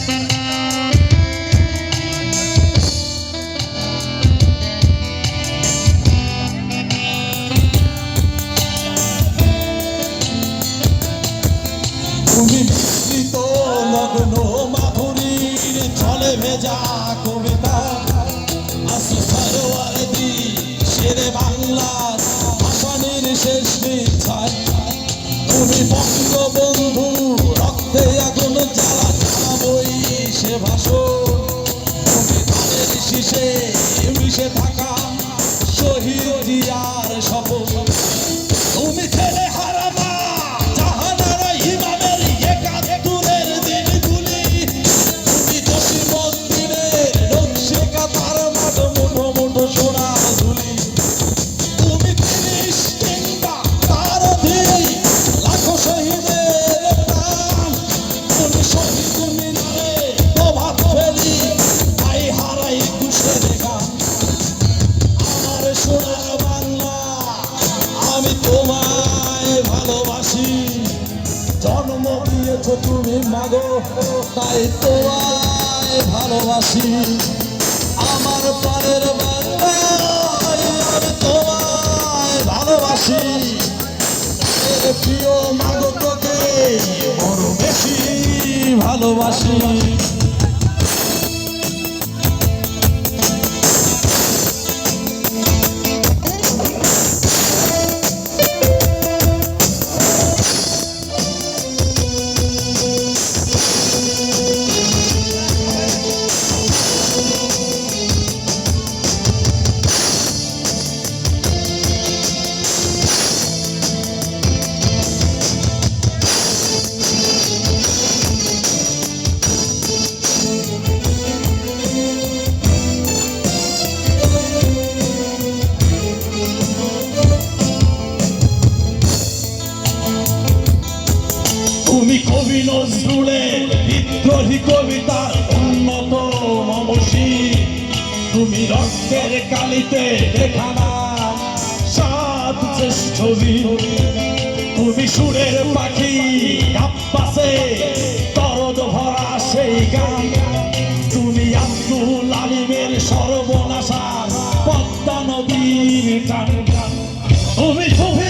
তুমি মিশ্রিত লগ্ন মাধুরীর জলে ভেজা কবিতা আসো শেরে বাংলার তুমি বঙ্গবন্ধু রক্তে আগুন মিশে থাকা শহীদ জিয়ার মাগো তাই তোমায় ভালোবাসি। আমার পারের তোমায় ভালোবাসি। প্রিয় মাগো তোকে বড় বেশি ভালোবাসি। তুমি কবি নজরুলের বিদ্রোহী কবিতার উন্নত তুমি রক্তের কালিতে সাত ছবি তুমি সুরের পাখি, আব্বাসে, তরদ ভরা সেই গান। তুমি আব্দুল আলিমের সর্বনাশা, পদ্মা নদীর টান তুমি সুফিয়া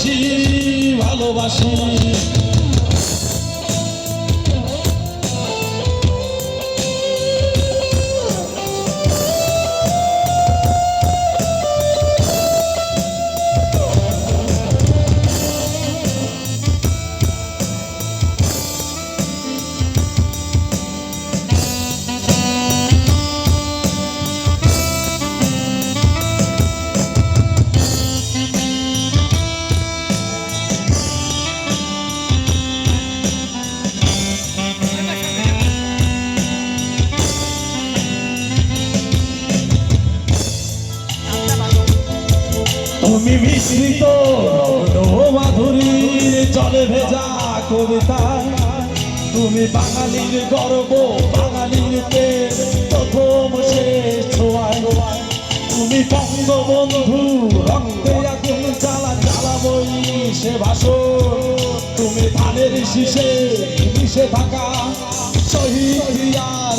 বেশি ভালোবাসি। তুমি মিশ্রিত মাধুরীর জলে ভেজা কবিতা তুমি বাঙালির গর্ব, বাঙালির প্রেম, প্রথম শেষ ছোঁয়ায় তুমি বঙ্গবন্ধু, রক্তে আগুন জ্বালা জ্বালাবই সে ভাষণ। তুমি ধানের শীষে মিশে থাকা, শহীদ আর